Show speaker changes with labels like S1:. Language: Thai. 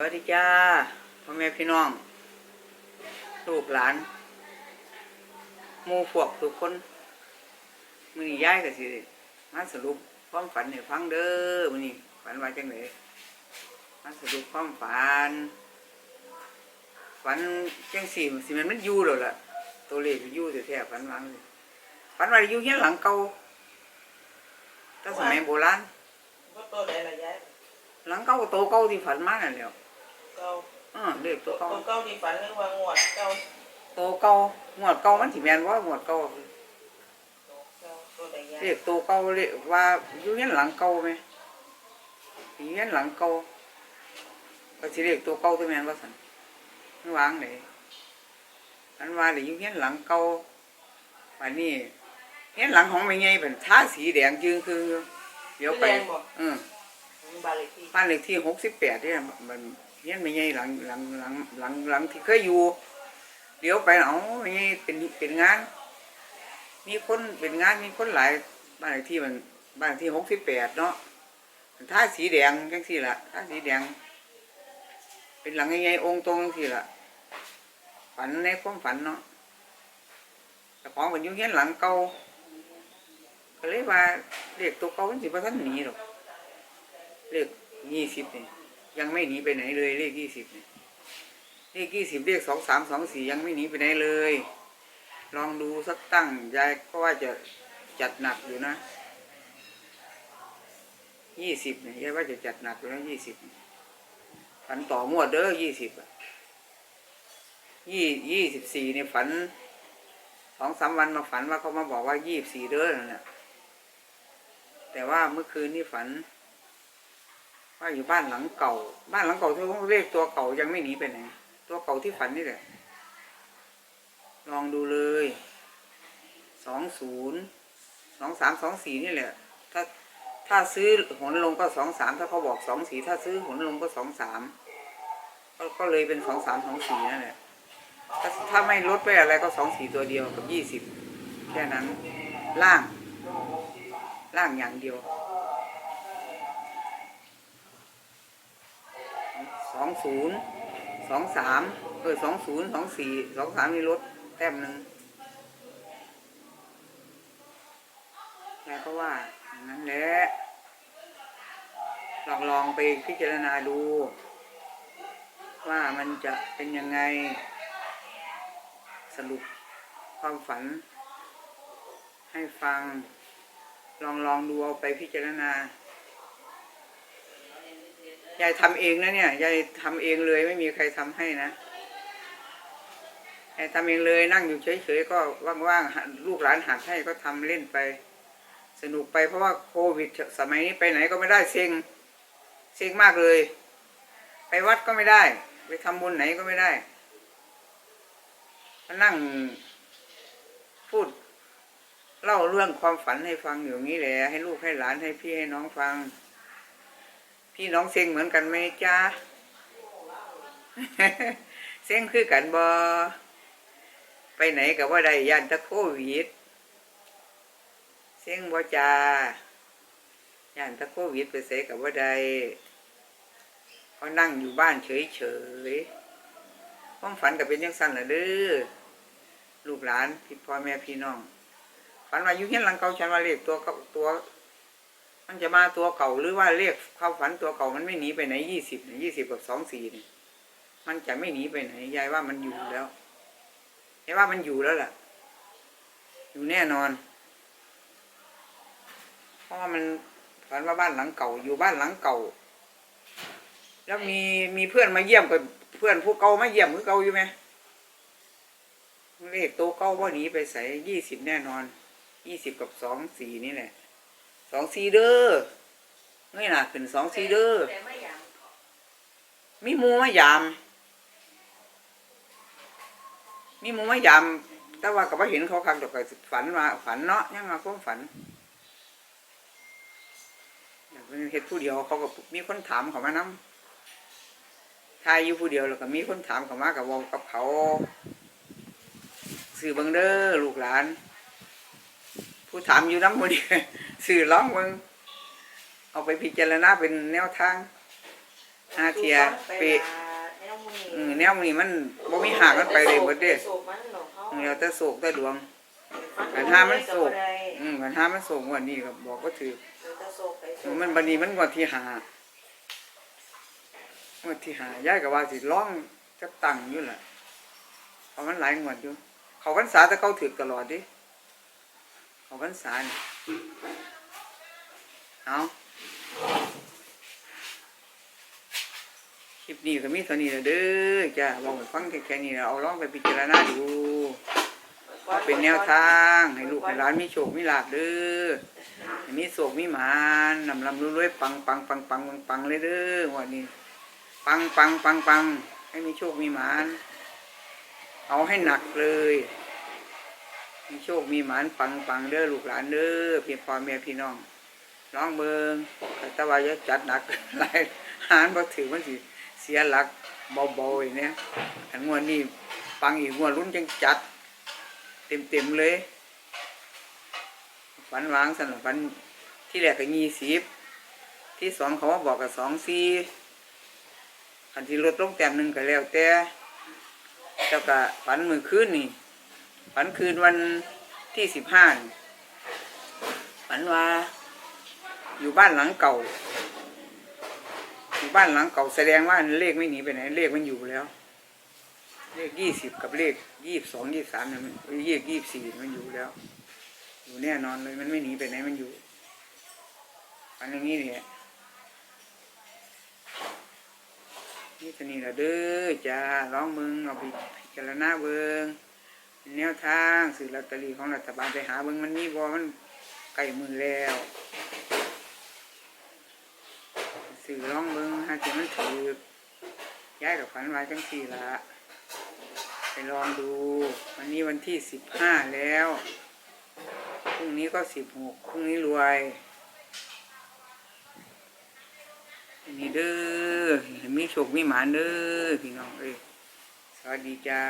S1: สวัสดีจ้าพ่อแม่พี่น้อง ลูกหลานหมู่พวกทุกคน มือนี้ย้ายก็สิมาสรุปความฝันให้ฟังเด้อมือนี้ฝันว่าจังไหนมาสรุปความฝัน ฝันจังสี่สิมันมันอยู่แล้วล่ะ ตัวเลขก็อยู่แท้ๆฝันวาจั่งเลยฝันว่าอยู่เฮียนหลังเก่าตั้งสมัยโบราณ
S2: ก็ตัวไหนล่ะยาย
S1: หลังเก่าโตเก่าที่ฝันมานั่นแหล้ว
S2: เก่า
S1: อ่าเลขตั
S2: ตัวว
S1: เก่า
S2: เก่าที่ฝันเรื่องว่างวดเก่า
S1: โตเก่าหมวดเก่ามันสิแม่นว่าหมวดเก่า
S2: เก่าตัวไหนยาย
S1: เรียกโตเก่าเรียกว่าอยู่เฮียนหลังเก่าไหมอยู่เฮียนหลังเก่าก็สิเรียกตัวเก่าตัวแม่นว่าซั่นมันวางไหนอันว่าได้อยู่เฮียนหลังเก่าวันนี้เฮียนหลังของแม่ใหญ่เป็นทาสีแดงจึงคือเดี๋ยวไปเออ
S2: มีบ้านเลขที่
S1: บ้านเลขที่68เนี่ยมัน เฮียนแม่ใหญ่หลังหลังหลังหลังหลังที่เคยอยู่เดี๋ยวไปเอาแม่ใหญ่เป็นเป็นงาน มีคนเป็นงานมีคนหลายบ้านที่มันบ้านที่หกสิบแปดเนาะท่าสีแดงจังสี่ละท่าสีแดง เป็นหลังใหญ่ๆองค์ตรงจังสี่ละฝันในความฝันเนาะแต่ของมันอยู่เฮียนหลังเก่าก็เลยว่าเรียกตัวเก่ามันสิบ่ทันหนีหรอกเลขยี่สิบเนี่ย ยังไม่หนีไปไหนเลยเลขยี่สิบนี่เลขยี่สิบเลขสองสามสองสี่ยังไม่หนีไปไหนเลย ลองดูสักตั้งยายก็ว่าจะจัดหนักอยู่นะยี่สิบเนี่ยยายว่าจะจัดหนักอยู่นะยี่สิบฝันต่อมวดเด้อยี่สิบอะยี่ยี่สิบสี่เนี่ยฝันสองสามวันมาฝันว่าเขามาบอกว่ายี่สิบสี่เด้อเนั่นแหละแต่ว่าเมื่อคืนนี่ฝัน ว่าอยู่บ้านหลังเก่า บ้านหลังเก่าที่เขาเรียกตัวเก่ายังไม่หนีไปไหนตัวเก่าที่ฝันนี่แหละ ลองดูเลยสองศูนย์สองสามสองสี่นี่แหละ ถ้าถ้าซื้อหนลงก็สองสามถ้าเขาบอกสองสี่ถ้าซื้อหนลงก็สองสามก็เลยเป็นสองสามสองสี่นั่นแหละถ้าถ้าไม่ลดไปอะไรก็สองสี่ตัวเดียวกับยี่สิบแค่นั้นล่าง ล่างอย่างเดียวส องศูนย์สองสามเออสองศูนย์สองสี่สองสามนี่ลดแต้มหนึ่งแกก็ว่าอย่างนั้นแหละลองลองไปพิจารณาดู ว่ามันจะเป็นยังไง สรุปความฝัน ให้ฟัง ลองลองดูเอาไปพิจารณา ยายทำเองนะเนี่ยยายทำเองเลยไม่มีใครทำให้นะยายทำเองเลยนั่งอยู่เฉยๆก็ว่างๆลูกหลานหัดให้ก็ทำเล่นไป สนุกไปเพราะว่าโควิด สมัยนี้ไปไหนก็ไม่ได้เซ็งเซ็งมากเลย ไปวัดก็ไม่ได้ ไปทำบุญไหนก็ไม่ได้นั่งพูดเล่าเรื่องความฝันให้ฟังอยู่างนี้แหละให้ลูกให้หลานให้พี่ให้น้องฟัง พี่น้องเซ็งเหมือนกันไหมจ้าเซ็งคือกันบอไปไหนกับว่าได้ยันตะโควิดเซ็งบ่จ้ายันตะโควิดไปเสกับว่าได้เขานั่งอยู่บ้านเฉยๆความฝันกับเป็นยังสั้นละเด้อลูกหลานพี่พ่อแม่พี่น้องฝันว่าอยู่เฮียนหลังเก่าฉันว่าเลขตัวก่าตัว มันจะมาตัวเก่าหรือว่าเลขควาฝันตัวเก่ามันไม่หนีไปไหนยี่สิบยี่สิบกับสองสี่นี่มันจะไม่หนีไปไหนยายว่ามันอยู่แล้วยายว่ามันอยู่แล้วล่ะ อยู่แน่นอน เพราะว่ามันฝันว่าบ้านหลังเก่า อยู่บ้านหลังเก่า แล้วมีมีเพื่อนมาเยี่ยมกับเพื่อนผู้เก่ามาเยี่ยมคือเก่าอยู่ไหมเลขตัวเก่าว่าหนีไปใส่ยี่สิบแน่นอนยี่สิบกับสองสี่นี่แหละ สองสี่เด้อเงยหน้าขึ้นสองสี่เด้อ
S2: แต่ไม่อยาก
S1: มีหมูมายาม มีหมูมายาม แต่ว่าก็บ่เห็นเขาคักดอกก็ฝันว่าฝันเนาะยังมาความฝันอยากเป็นเฮ็ดผู้เดียวเขาก็มีคนถามเขามานำทายอยู่ผู้เดียวแล้วก็มีคนถามเขามากับวงกับเขาสื่อเบังเด้อลูกหลาน ผู้ถามอยู่น้ำมัน สื่อร้องเบิงเอาไปพิจารณาเป็นแนวทาง
S2: อา
S1: เทียเปะ
S2: แนวมือ
S1: มันมันบ่มีหักมันไปเลยหมดเด้
S2: โศกมันหรอกเขา
S1: อืมแล้วแต่โศกแต่ดวง
S2: มั
S1: นห้ามันโศก
S2: ได้
S1: อืมกันห้ามันโศกวันนี้ก็บอกก็ถือมันบัดนี้มันงวดที่หางวดที่หาย้ายก็ว่าสิร้องจักตังอยู่ล่ะเพราะมันหลายงวดอยู่ เขาพรรษาแต่เข้าถือตลอดดิเขาพรรษาเนี่ย เอาคลิปนี้ก็มีเท่านี้แหละเด้อจ้าบอกฟังแค่นี้แล้วเอาลองไปพิจารณาดูว่าเป็นแนวทางให้ลูกให้หลานมีโชคมีลาภเด้อให้มีโศกมีหมานนำลำรวยปังปังปังปังปังปังเลยเด้อวันนี้ ปังปังปังปังให้มีโชคมีหมาน เอาให้หนักเลย มีโชคมีหมานปังปังเด้อลูกหลานเด้อพี่พ่อแม่พี่น้อง น้องเบิงแต่ว่าจะจัดหนักหลายหารบ่ถือมันสิเสียหลักเบาๆอย่างนี้อันงวดนี้ปังอีกงวดรุ่นจังจัด เต็มๆเลยฝันวางสนับฝันที่แรกก็ยี่สิบที่สองเขามาบอกกับสองสี่ันที่ลดลงแต้มหนึ่งก็แล้วแต่เจ้าก็ฝันมือคืนนี่ฝันคืนวันที่สิบห้าฝันว่า อยู่บ้านหลังเก่า อยู่บ้านหลังเก่าแสดงว่าเลขไม่หนีไปไหนเลขมันอยู่แล้ว เลขยี่สิบกับเลขยี่สิบสองยี่สิบสามเนี่ยมันเลขยี่สิบสี่มันอยู่แล้ว อยู่แน่นอนเลยมันไม่หนีไปไหนมันอยู่ อันอย่างนี้เนี่ยนี่ตนี้ละเด้อจ้าร้องมึงเอาไปพิจารณาเบิงแนวทางสื่อลอตเตอรี่ของรัฐบาลไปหาเบิงมันมีบอมันใกล้มือแล้ว สื่อร้องเบิงหาที่มันถือย้ายกับฝันไว้จังสี่ละไปลองดู วันนี้วันที่สิบห้าแล้วพรุ่งนี้ก็สิบหกพรุ่งนี้รวยอันนี้เด้อให้มีโชคมีหมานเด้อพี่น้องเอ้ยสวัสดีจ้า